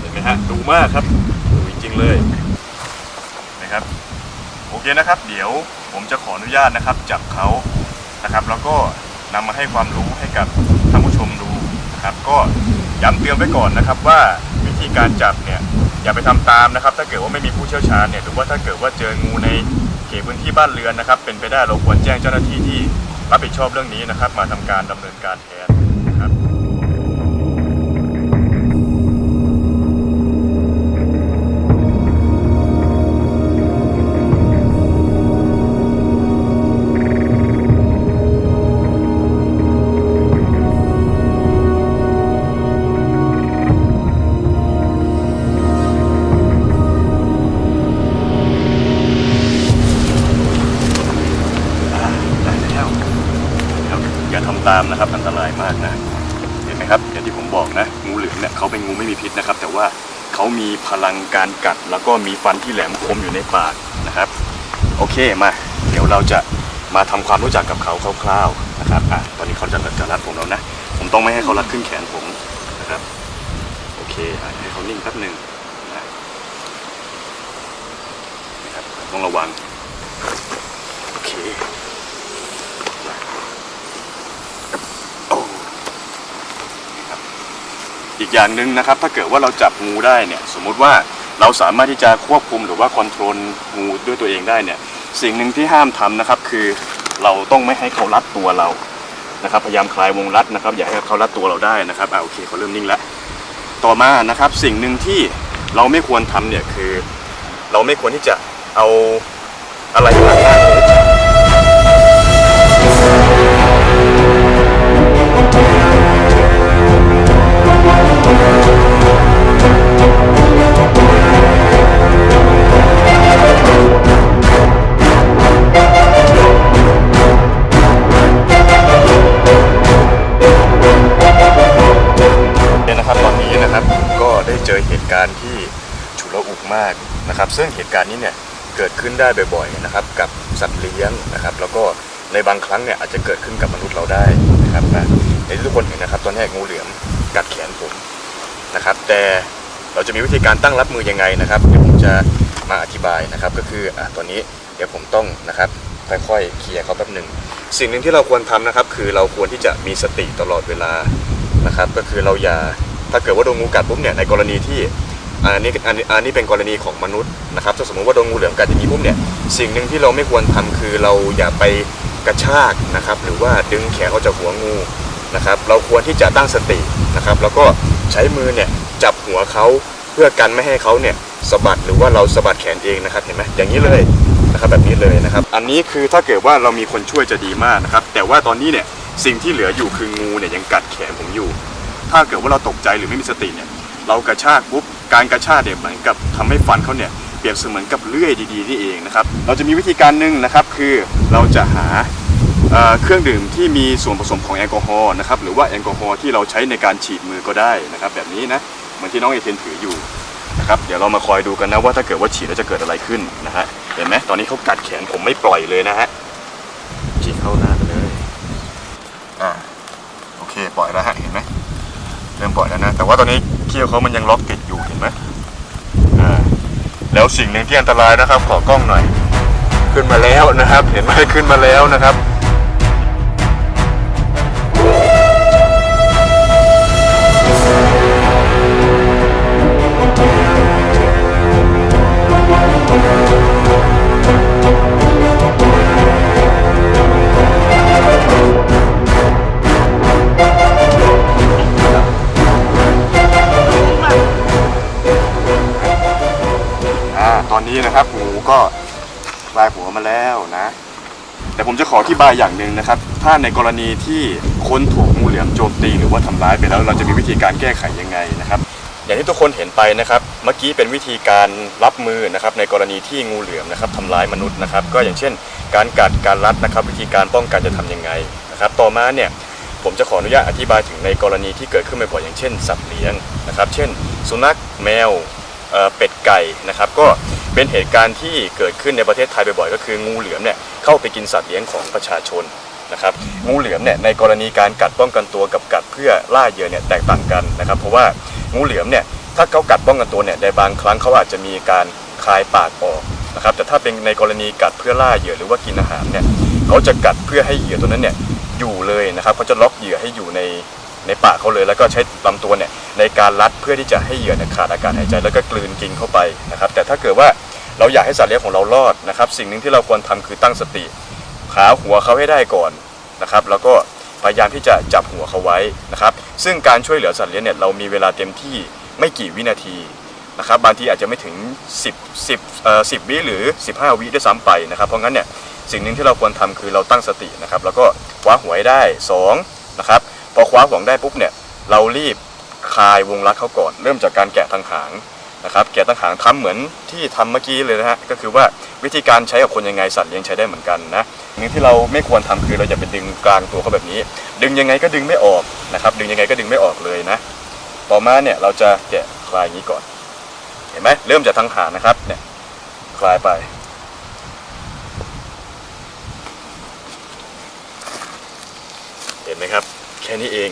เห็นไหมฮะดูมากครับดุจริงๆเลยนะครับโอเคนะครับ เดี๋ยวผมจะขออนุญาตนะครับจับเขานะครับแล้วก็นำมาให้ความรู้ให้กับท่านผู้ชมดูนะครับก็ย้ำเตือนไว้ก่อนนะครับว่าวิธีการจับเนี่ยอย่าไปทำตามนะครับ ถ้าเกิดว่าไม่มีผู้เชี่ยวชาญเนี่ยหรือว่าถ้าเกิดว่าเจองูในเขตพื้นที่บ้านเรือนนะครับ เป็นไปได้เราควรแจ้งเจ้าหน้าที่ที่รับผิดชอบเรื่องนี้นะครับ มาทำการดำเนินการแทนนะครับ ตามนะครับ อันตรายมากนะ เห็นไหมครับอย่างที่ผมบอกนะ งูเหลือมเนี่ยเขาเป็นงูไม่มีพิษนะครับ แต่ว่าเขามีพลังการกัด แล้วก็มีฟันที่แหลมคมอยู่ในปากนะครับ โอเคมา เดี๋ยวเราจะมาทำความรู้จักกับเขาคร่าวๆนะครับอะตอนนี้เขาจะจะรัดผมแล้วนะ ผมต้องไม่ให้เขารัดขึ้นแขนผมนะครับ โอเคอให้เขานิ่งแป๊บหนึ่งนะนะครับต้องระวังโอเค โอ้นี่ครับ อีกอย่างหนึ่งนะครับ ถ้าเกิดว่าเราจับงูได้เนี่ย สมมุติว่าเราสามารถที่จะควบคุมหรือว่าคอนโทรลงูด้วยตัวเองได้เนี่ย สิ่งหนึ่งที่ห้ามทำนะครับ คือเราต้องไม่ให้เขารัดตัวเรานะครับ พยายามคลายวงรัดนะครับ อย่าให้เขารัดตัวเราได้นะครับอ่าโอเคเขาเริ่มนิ่งแล้วต่อมานะครับ สิ่งหนึ่งที่เราไม่ควรทำเนี่ยคือ เราไม่ควรที่จะเอาอะไรมาหน้างู มากนะครับ ซึ่งเหตุการณ์นี้เนี่ยเกิดขึ้นได้บ่อยๆนะครับกับสัตว์เลี้ยงนะครับ แล้วก็ในบางครั้งเนี่ยอาจจะเกิดขึ้นกับมนุษย์เราได้นะครับนะอย่างที่ทุกคนเห็นนะครับ ตอนนี้งูเหลือมกัดแขนผมนะครับ แต่เราจะมีวิธีการตั้งรับมือยังไงนะครับเดี๋ยวผมจะมาอธิบายนะครับ ก็คืออะตอนนี้เดี๋ยวผมต้องนะครับค่อยๆเคลียร์เขาแป๊บหนึ่งสิ่งหนึ่งที่เราควรทำนะครับ คือเราควรที่จะมีสติตลอดเวลานะครับ ก็คือเราอย่าถ้าเกิดว่าโดนงูกัดปุ๊บเนี่ยในกรณีที่ อันนี้อันนี้อันนี้เป็นกรณีของมนุษย์นะครับถ้าสมมติว่าโดนงูเหลือมกัดอย่างนี้ปุ๊บเนี่ยสิ่งหนึ่งที่เราไม่ควรทำคือเราอย่าไปกระชากนะครับ หรือว่าดึงแขนออกจากหัวงูนะครับ เราควรที่จะตั้งสตินะครับ แล้วก็ใช้มือเนี่ยจับหัวเขาเพื่อกันไม่ให้เขาเนี่ยสะบัดหรือว่าเราสะบัดแขนเองนะครับเห็นไหมอย่างนี้เลยนะครับแบบนี้เลยนะครับ อันนี้คือถ้าเกิดว่าเรามีคนช่วยจะดีมากนะครับ แต่ว่าตอนนี้เนี่ยสิ่งที่เหลืออยู่คืองูเนี่ยยังกัดแขนผมอยู่ ถ้าเกิดว่าเราตกใจหรือไม่มีสติเนี่ย เรากระชากปุ๊บการกระชากเนี่ยเหมือนกับทำให้ฟันเขาเนี่ยเปรียบเสมือนกับเลื่อยดีๆนี่เองนะครับเราจะมีวิธีการหนึ่งนะครับคือเราจะหาเเครื่องดื่มที่มีส่วนผสมของแอลกอฮอล์นะครับหรือว่าแอลกอฮอล์ที่เราใช้ในการฉีดมือก็ได้นะครับแบบนี้นะเหมือนที่น้องเอเทนถืออยู่นะครับเดี๋ยวเรามาคอยดูกันนะว่าถ้าเกิดว่าฉีดแล้วจะเกิดอะไรขึ้นนะฮะเห็นไหมตอนนี้เขากัดแขนผมไม่ปล่อยเลยนะฮะฉีดเข้าหน้าไปเลยอ่าโอเคปล่อยแล้วฮะเห็นไหมเริ่มปล่อยแล้วนะแต่ว่าตอนนี้ ขี้ยวเขามันยังล็อกติดอยู่เห็นไหมอ่าแล้วสิ่งหนึ่งที่อันตรายนะครับ ขอกล้องหน่อย ขึ้นมาแล้วนะครับ เห็นไหมขึ้นมาแล้วนะครับ ลายหัวมาแล้วนะ แต่ผมจะขอที่บายอย่างหนึ่งนะครับ ถ้าในกรณีที่คนถูกงูเหลือมโจมตีหรือว่าทำร้ายไปแล้ว เราจะมีวิธีการแก้ไขยังไงนะครับ อย่างที่ทุกคนเห็นไปนะครับ เมื่อกี้เป็นวิธีการรับมือนะครับ ในกรณีที่งูเหลือมนะครับทำร้ายมนุษย์นะครับ ก็อย่างเช่น การกัดการรัดนะครับ วิธีการป้องกันจะทำยังไงนะครับ ต่อมาเนี่ยผมจะขออนุญาตอธิบายถึงในกรณีที่เกิดขึ้นบ่อยๆอย่างเช่น สัตว์เลี้ยงนะครับ เช่น สุนัขแมว เป็ดไก่นะครับก็เป็นเหตุการณ์ที่เกิดขึ้นในประเทศไทยบ่อยๆก็คืองูเหลือมเนี่ยเข้าไปกินสัตว์เลี้ยงของประชาชนนะครับงูเหลือมเนี่ยในกรณีการกัดป้องกันตัวกับกัดเพื่อล่าเหยื่อเนี่ยแตกต่างกันนะครับ เพราะว่างูเหลือมเนี่ยถ้าเขากัดป้องกันตัวเนี่ยในบางครั้งเขาอาจจะมีการคลายปากออกนะครับแต่ถ้าเป็นในกรณีกัดเพื่อล่าเหยื่อหรือว่ากินอาหารเนี่ยเขาจะกัดเพื่อให้เหยื่อตัวนั้นเนี่ยอยู่เลยนะครับเขาจะล็อกเหยื่อให้อยู่ใน ในปากเขาเลย แล้วก็ใช้ลำตัวเนี่ยในการรัดเพื่อที่จะให้เหยื่อเนี่ยขาดอากาศหายใจแล้วก็กลืนกินเข้าไปนะครับ แต่ถ้าเกิดว่าเราอยากให้สัตว์เลี้ยงของเรารอดนะครับ สิ่งหนึ่งที่เราควรทำคือตั้งสติขาหัวเขาให้ได้ก่อนนะครับ แล้วก็พยายามที่จะจับหัวเขาไว้นะครับ ซึ่งการช่วยเหลือสัตว์เลี้ยงเนี่ยเรามีเวลาเต็มที่ไม่กี่วินาทีนะครับ บางทีอาจจะไม่ถึง 10 10เอ่อ10 วิหรือ 15 วิด้วยซ้ำไปนะครับ เพราะงั้นเนี่ยสิ่งหนึ่งที่เราควรทำคือเราตั้งสตินะครับ แล้วก็คว้าหัวให้ได้2นะครับ พอคว้าหัวได้ปุ๊บเนี่ยเรารีบคลายวงรัดเขาก่อน เริ่มจากการแกะทางหางนะครับแกะทางหางทำเหมือนที่ทำเมื่อกี้เลยนะฮะก็คือว่าวิธีการใช้กับคนยังไงสัตว์เลี้ยงใช้ได้เหมือนกันนะสิ่งหนึ่งที่เราไม่ควรทำคือเราอย่าไปดึงกลางตัวเขาแบบนี้ ดึงยังไงก็ดึงไม่ออกนะครับดึงยังไงก็ดึงไม่ออกเลยนะต่อมาเนี่ยเราจะแกะคลายอย่างนี้ก่อน เห็นไหมเริ่มจากทางหางนะครับเนี่ยคลายไป เห็นไหมครับ แค่นี้เอง